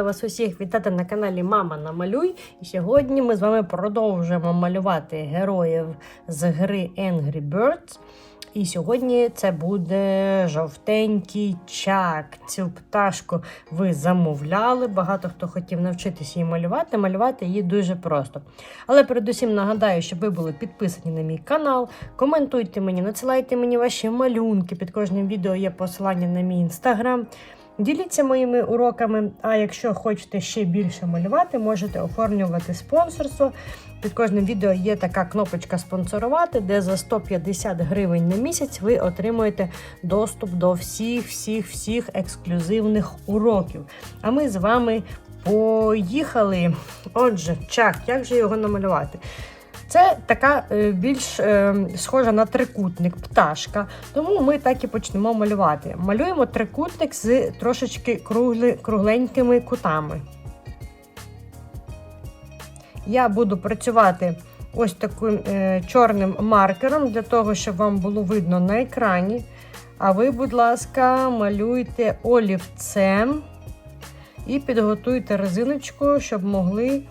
рада вас усіх вітати на каналі Мама Намалюй. І сьогодні ми з вами продовжуємо малювати героїв з гри Angry Birds. І сьогодні це буде жовтенький чак. Цю пташку ви замовляли. Багато хто хотів навчитися її малювати. Малювати її дуже просто. Але передусім нагадаю, щоб ви були підписані на мій канал. Коментуйте мені, надсилайте мені ваші малюнки. Під кожним відео є посилання на мій інстаграм. Діліться моїми уроками. А якщо хочете ще більше малювати, можете оформлювати спонсорство. Під кожним відео є така кнопочка спонсорувати, де за 150 гривень на місяць ви отримуєте доступ до всіх, всіх, всіх ексклюзивних уроків. А ми з вами поїхали. Отже, чак, як же його намалювати? Це така е, більш е, схожа на трикутник пташка, тому ми так і почнемо малювати. Малюємо трикутник з трошечки кругли, кругленькими кутами. Я буду працювати ось таким е, чорним маркером для того, щоб вам було видно на екрані. А ви, будь ласка, малюйте олівцем і підготуйте резиночку, щоб могли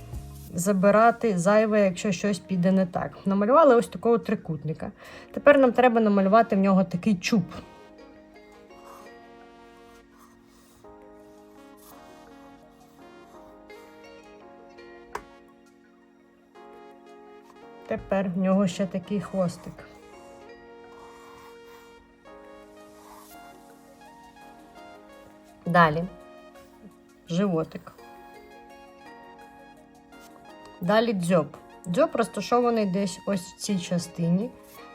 забирати зайве, якщо щось піде не так. Намалювали ось такого трикутника. Тепер нам треба намалювати в нього такий чуб. Тепер в нього ще такий хвостик. Далі животик. Далі дзьоб. Дзьоб розташований десь ось в цій частині.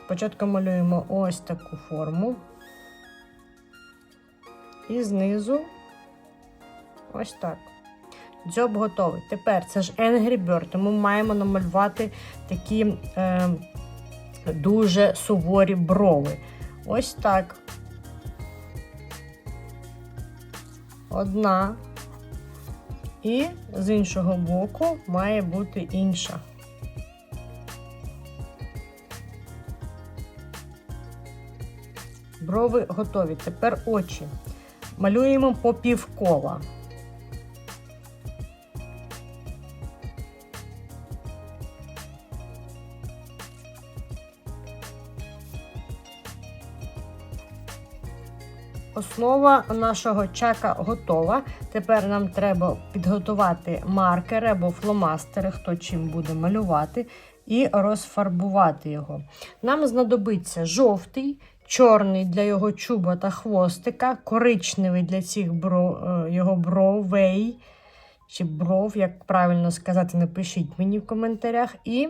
Спочатку малюємо ось таку форму. І знизу ось так. Дзьоб готовий. Тепер це ж Angry Bird, тому маємо намалювати такі е, дуже суворі брови. Ось так. Одна. І з іншого боку має бути інша. Брови готові. Тепер очі. Малюємо по півкола. Основа нашого чака готова. Тепер нам треба підготувати маркери або фломастери, хто чим буде малювати, і розфарбувати його. Нам знадобиться жовтий, чорний для його чуба та хвостика, коричневий для цих бро, е, його бровей. Чи бров, як правильно сказати, напишіть мені в коментарях. І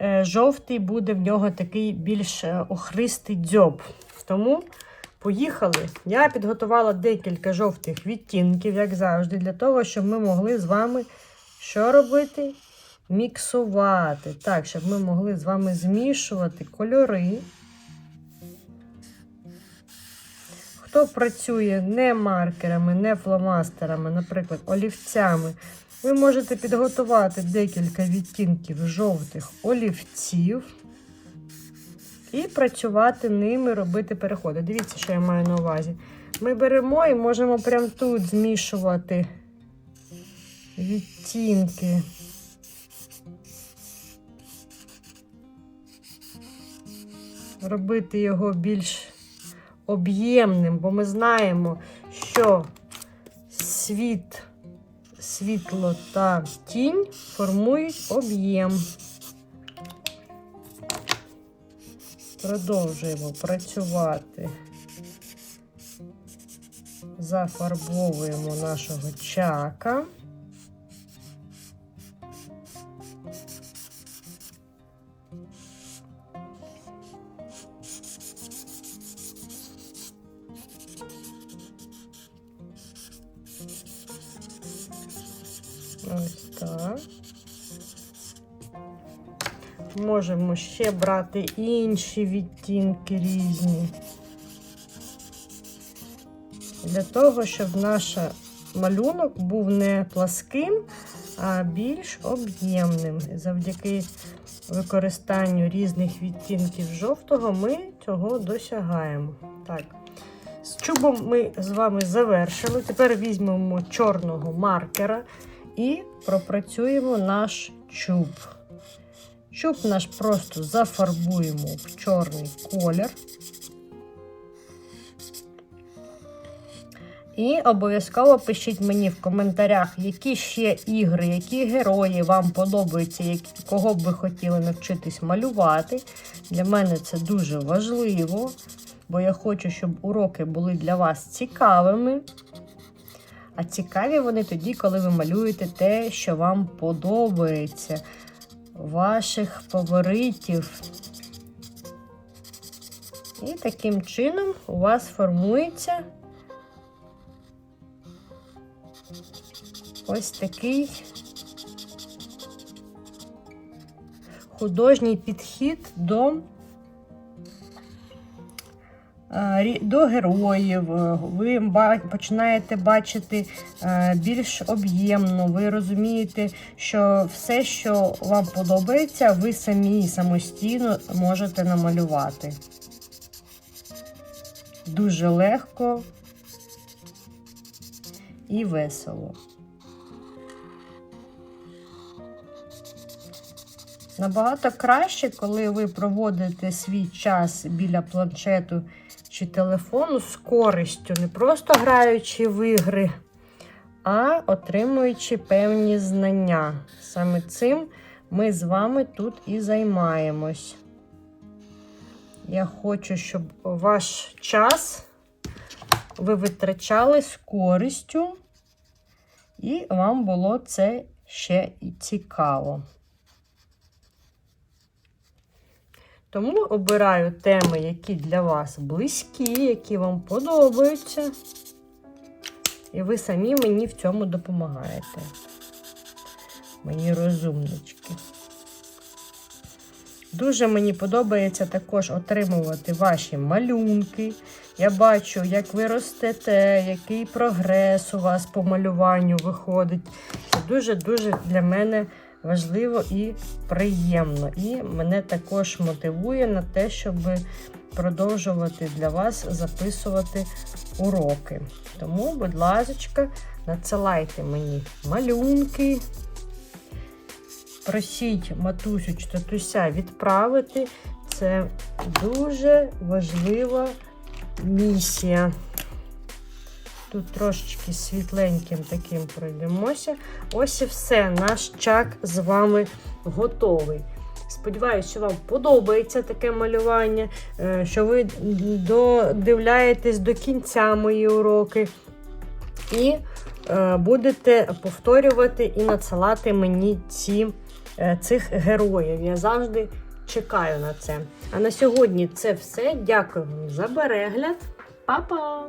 е, жовтий буде в нього такий більш е, охристий дзьоб. Тому Поїхали. Я підготувала декілька жовтих відтінків, як завжди, для того, щоб ми могли з вами що робити? Міксувати. Так, щоб ми могли з вами змішувати кольори. Хто працює не маркерами, не фломастерами, наприклад, олівцями, ви можете підготувати декілька відтінків жовтих олівців. І працювати ними, робити переходи. Дивіться, що я маю на увазі. Ми беремо і можемо прямо тут змішувати відтінки. Робити його більш об'ємним, бо ми знаємо, що світ, світло та тінь формують об'єм. Продовжуємо працювати, зафарбовуємо нашого чака. Ось так. Можемо ще брати інші відтінки різні. Для того, щоб наш малюнок був не пласким, а більш об'ємним. Завдяки використанню різних відтінків жовтого ми цього досягаємо. Так, З чубом ми з вами завершили. Тепер візьмемо чорного маркера і пропрацюємо наш чуб. Чуб наш просто зафарбуємо в чорний колір. І обов'язково пишіть мені в коментарях, які ще ігри, які герої вам подобаються, кого б ви хотіли навчитись малювати. Для мене це дуже важливо, бо я хочу, щоб уроки були для вас цікавими. А цікаві вони тоді, коли ви малюєте те, що вам подобається, ваших фаворитів. І таким чином у вас формується ось такий художній підхід до, до героїв. Е, Ви починаєте бачити е, більш об'ємно, ви розумієте, що все, що вам подобається, ви самі самостійно можете намалювати. Дуже легко і весело. Набагато краще, коли ви проводите свій час біля планшету чи телефону з користю, не просто граючи в ігри, а отримуючи певні знання. Саме цим ми з вами тут і займаємось. Я хочу, щоб ваш час ви витрачали з користю, і вам було це ще і цікаво. Тому обираю теми, які для вас близькі, які вам подобаються. І ви самі мені в цьому допомагаєте. Мої розумнички. Дуже мені подобається також отримувати ваші малюнки. Я бачу, як ви ростете, який прогрес у вас по малюванню виходить. Це дуже-дуже для мене важливо і приємно. І мене також мотивує на те, щоб продовжувати для вас записувати уроки. Тому, будь ласка, надсилайте мені малюнки. Просіть матусю чи татуся відправити. Це дуже важлива місія. Тут трошечки світленьким таким пройдемося. Ось і все. Наш чак з вами готовий. Сподіваюсь, що вам подобається таке малювання, е, що ви додивляєтесь до кінця мої уроки. І е, будете повторювати і надсилати мені ці, е, цих героїв. Я завжди чекаю на це. А на сьогодні це все. Дякую вам за перегляд. Па-па!